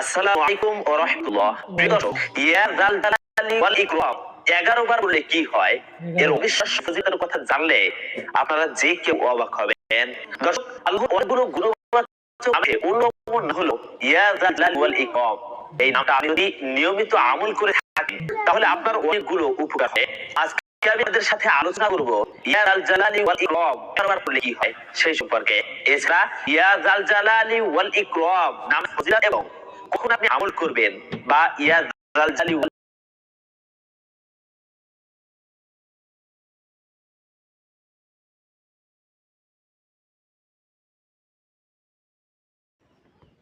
আসসালামু আলাইকুম ওয়া রাহমাতুল্লাহ। প্রিয় দর্শক ইয়া যাল জালালি ওয়াল ইকরাম। 11 বার বললে কি হয়? এর অবিশ্বাস্য ফজিলতের কথা জানলে আপনারা যে কেউ অবাক হবেন। দর্শক আল্লাহ অনেকগুলো গুণবাচক নামে অন্যতম হলো ইয়া যাল জালালি ওয়াল ইকরাম। এই নামটা আমি যদি নিয়মিত আমল করে থাকি তাহলে আপনার অনেকগুলো উপকার হবে। আজকে আমি আপনাদের সাথে আলোচনা করব ইয়া জাল জালালি ওয়াল ইকরাম। বারবার বললে কি হয়? সেই সম্পর্কে। এছাড়া ইয়া জাল জালালি ওয়াল ইকরাম নাম এবং কখন আপনি আমল করবেন? বা ইয়া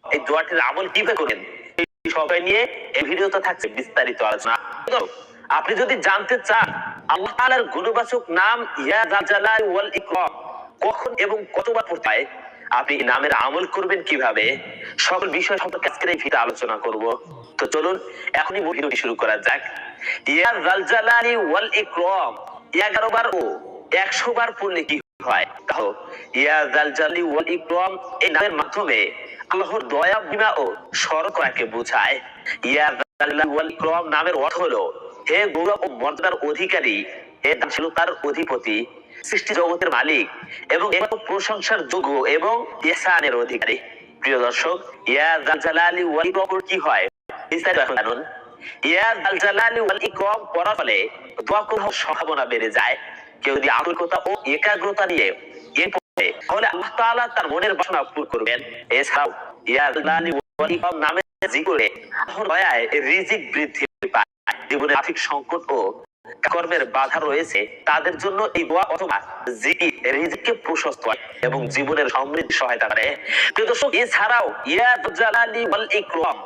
এই দোয়াটির আমল কীভাবে করবেন এই সবাই নিয়ে এই ভিডিওতে থাকছে বিস্তারিত আলোচনা। আপনি যদি জানতে চান আল্লাহ তাআলার গুণবাচক নাম ইয়া জাল ওয়াল ইকরাম কখন এবং কতবার পড়তে হয় আপনি নামের আমল করবেন কীভাবে? সকল বিষয় সম্পর্কে আজকের এই আলোচনা করব। তো চলুন, এখনই ভিডিওটি শুরু করা যাক। ইয়া ওয়াল ইকরাম। 11 বার ও 100 বার পড়লে কি হয়? ইয়া জাল জালালি ওয়াল ইকরাম এই নামের মাধ্যমে আল্লাহর দয়া বিমা ও সরকারকে বোঝায়। ইয়া ওয়াল ইকরাম নামের অর্থ হলো, হে গৌরব ও মর্যাদার অধিকারী, হে দানশীলতার অধিপতি। সৃষ্টি জগতের মালিক এবং প্রশংসার যোগ্য এবং ইহসানের অধিকারী। প্রিয় দর্শক, ইয়া জালালি কি হয়? বিস্তারিত জানুন। ইয়া জালালি ফলে দোয়া সম্ভাবনা বেড়ে যায়। কেউ যদি আন্তরিকতা ও একাগ্রতা নিয়ে এ পড়ে, তাহলে আল্লাহ তাআলা তার মনের বাসনা করবেন। এছাড়াও, ইয়া জালালি নামে দয়ায় রিজিক বৃদ্ধি পায়। জীবনে আর্থিক সংকট ও কর্মের বাধা রয়েছে, তাদের জন্য এই দোয়া অথবা জিকির রিজিককে প্রশস্ত এবং জীবনের সমৃদ্ধি সহায়তা করে। দর্শক, এছাড়াও জালালি ওয়াল ইকরাম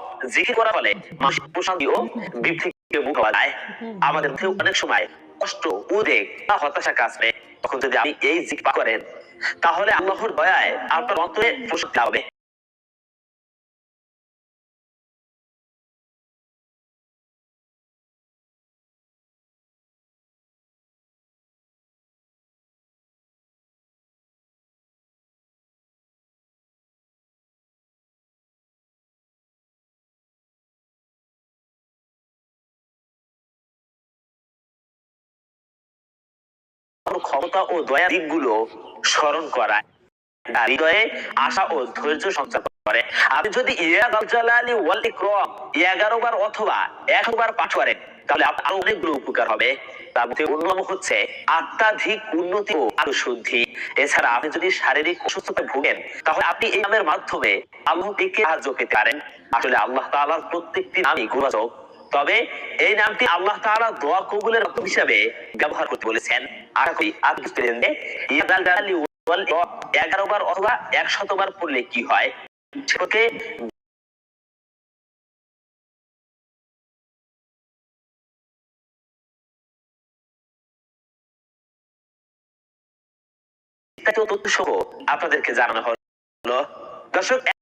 করা মানসিক প্রশান্তি ও যায়। আমাদের অনেক সময় কষ্ট, উদ্বেগ বা হতাশা কাজ তখন যদি আপনি এই জিকির করেন, তাহলে আল্লাহর দয়ায় আপনার অন্তরে প্রশান্তি হবে। ক্ষমতা ও দয়া দিকগুলো স্মরণ করায়। হৃদয়ে আশা ও ধৈর্য সঞ্চার করে। আপনি যদি 11 বার অথবা 100 বার পাঠ করেন, তাহলে আপনার অনেকগুলো উপকার হবে। তার মধ্যে হচ্ছে আত্মাধিক উন্নতি ও আরও শুদ্ধি এছাড়া আপনি যদি শারীরিক অসুস্থতা ভুগেন, তাহলে আপনি এই নামের মাধ্যমে আল্লাহ সাহায্য পেতে পারেন। আসলে আল্লাহ তাআলার প্রত্যেকটি নামই গুণবাচক তবে এই নামটি আল্লাহ তাআলা দোয়া কবুলের হিসাবে ব্যবহার করতে বলেছেন। আশা করি আপনি বুঝতে পেরেছেন যে ইয়াদাল জালালি ওয়াল 11 বার অথবা 100 বার পড়লে কি হয়? তথ্য সহ আপনাদেরকে জানানো হলো। দর্শক